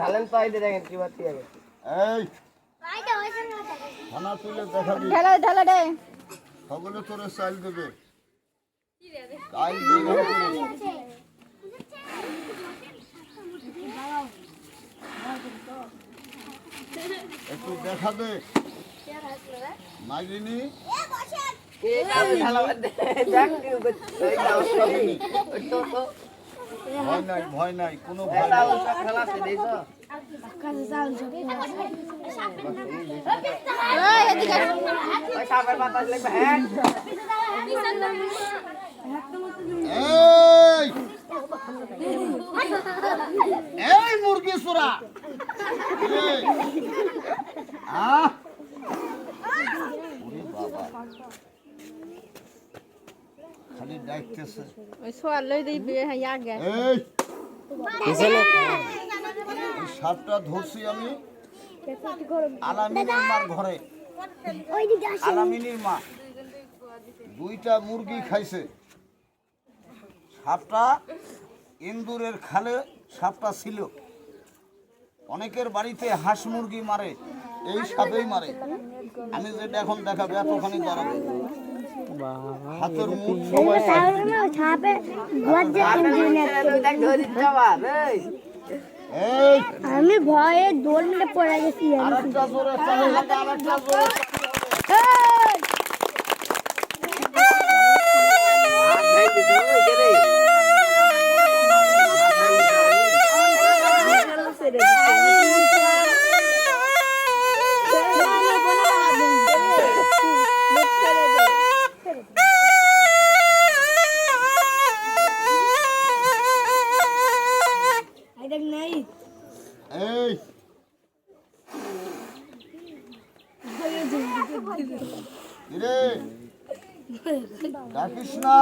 ঢালেন তো আইতে দেখেন কি বাতি আগে। এই খানা তুলে দেখাবি ঢেলা ঢেলা দে। সকলে তোরে চাইল দেবে। চাইল দেবে? একটু দেখা দে। মাইরিনি ঢালা দেখ তো ভয় নাই ভয় নাই কোনো ভয় নাই। এই হ্যাঁ। এই! এই মুরগি সুরা। বাবা। খালি ডাকতেছে। ওই সোয়াল লই দিই বিয়ে হ্যাঁ আগে। এই! এই সাপটা ধরছি আমি। আলামিনের মার ঘরে। আলামিনীর মা। দুইটা মুরগি খাইছে। সাপটা ইন্দুরের খালে সাপটা ছিল। অনেকের বাড়িতে হাঁস মুরগি মারে। এই সাপেই মারে। আমি যেটা এখন দেখাবো এতখানি দাঁড়াবো হাতের মুখ এই এই। আমি ভয়ে দৌড় মেরে পড়ে গেছি ডাকিস না।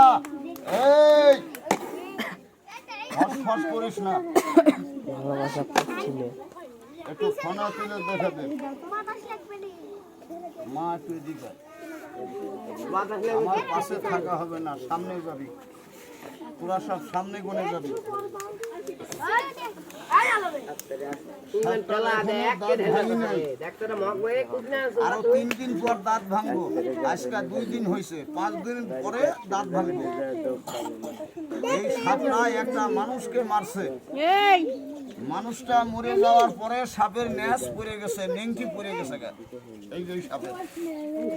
এই। ফস ফস করিস না। ভালোবাসা একটু ফোনা তুলে দেখা দে। মা তুই দিকে। আমার পাশে থাকা হবে না সামনে যাবি। তোরা সব সামনে গনে যাবি। আরও তিন দিন পর দাঁত ভাঙবো। আজকে দুই দিন হয়েছে পাঁচ দিন পরে দাঁত ভাঙবো। এই সাপটা একটা মানুষকে মারছে। মানুষটা মরে যাওয়ার পরে সাপের ন্যাস পড়ে গেছে নেংটি পড়ে গেছে এই যে সাপের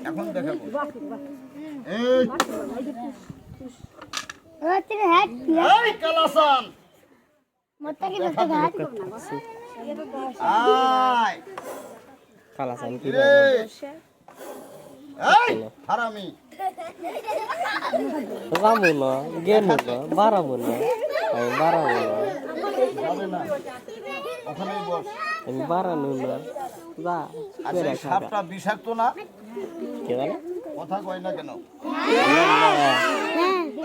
এখন দেখাবো। এই! এই কালাসান আয় রে এই হারামি যাব না গেল না বাড়াবো আমি বাড়াবো যাবে না ওখানেই বস আমি বাড়ানো যা আচ্ছা সাপটা বিষাক্ত না কে জানে কথা কয় না কেন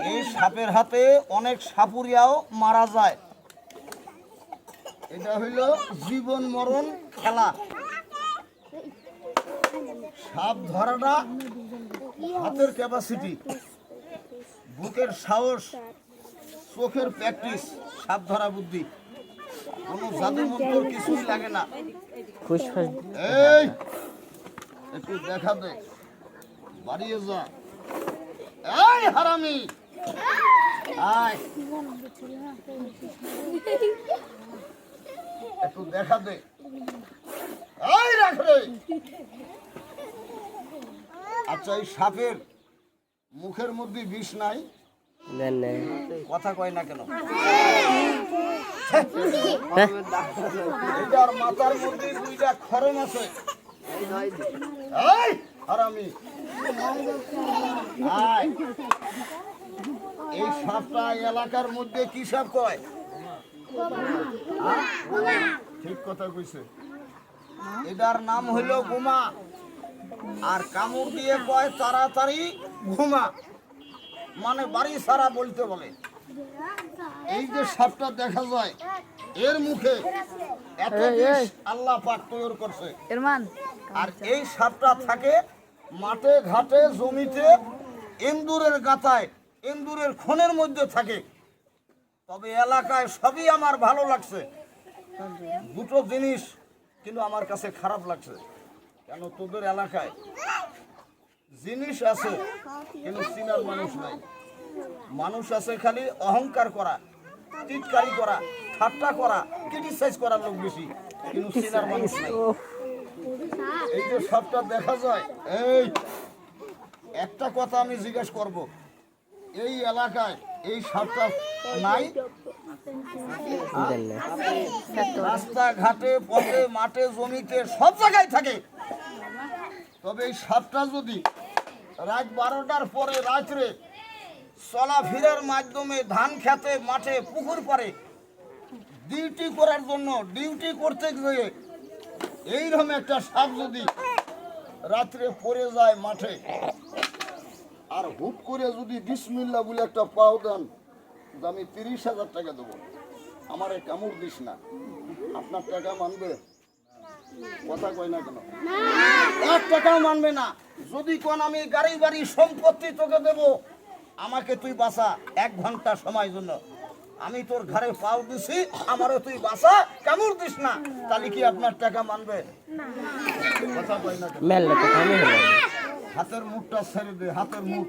এই সাপের হাতে অনেক সাপুরিয়াও মারা যায়। এটা হইল জীবন মরণ খেলা। সাপ ধরাটা হাতের ক্যাপাসিটি বুকের সাহস চোখের প্র্যাকটিস সাপ ধরা বুদ্ধি। কোনো জাদু মন্ত্র কিছুই লাগে না। এই একটু দেখা দে। বাড়িয়ে যা। এই হারামি! একটু দেখা দে। এই রাখ রে আচ্ছা এই সাপের মুখের মধ্যে বিষ নাই? কথা কয় না কেন? এটার মাথার মধ্যে দুইটা খরম আছে। হারামি। আয়। এই সাপটা এলাকার মধ্যে কি সাপ কয়? হ্যাঁ? ঠিক কথা কইছে। এটার নাম হইল গুমা। আর কামড় দিয়ে কয় তাড়াতাড়ি ঘুমা। মানে বাড়ি সারা বলতে বলে। এই যে সাপটা দেখা যায় এর মুখে এত আল্লাহ পাক তৈরি করছে। আর এই সাপটা থাকে মাঠে ঘাটে জমিতে ইন্দুরের গাতায় ইন্দুরের খনের মধ্যে থাকে। তবে এলাকায় সবই আমার ভালো লাগছে। দুটো জিনিস কিন্তু আমার কাছে খারাপ লাগছে। কেন তোদের এলাকায় জিনিস আছে কিন্তু চিনার মানুষ নাই। মানুষ আছে খালি অহংকার করা টিটকারি করা ঠাট্টা করা ক্রিটিসাইজ করার লোক বেশি কিন্তু চিনার মানুষ নাই। এই যে সবটা দেখা যায় এই একটা কথা আমি জিজ্ঞেস করব। এই এলাকায় এই সাপটা নাই। রাস্তাঘাটে পথে মাঠে জমিতে সব জায়গায় থাকে। তবে এই সাপটা যদি রাত বারোটার পরে রাত্রে চলাফেরার মাধ্যমে ধান খেতে মাঠে পুকুর পারে ডিউটি করার জন্য ডিউটি করতে গিয়ে এইরকম একটা সাপ যদি রাত্রে পড়ে যায় মাঠে আর হুট করে যদি বিসমিল্লা বলে একটা পাও দেন আমি তিরিশ হাজার টাকা দেবো। আমারে কামড় দিস না। আপনার টাকা মানবে? কথা কয় না কেন? এক টাকাও মানবে না। যদি কোন আমি গাড়ি বাড়ি সম্পত্তি তোকে দেব আমাকে তুই বাসা এক ঘণ্টা সময় জন্য। আমি তোর ঘরে পাও দিছি আমারও তুই বাসা কামড় দিস না। তাহলে কি আপনার টাকা মানবে? কথা কয় না। হাতের মুখটা ছেড়ে দে হাতের মুখ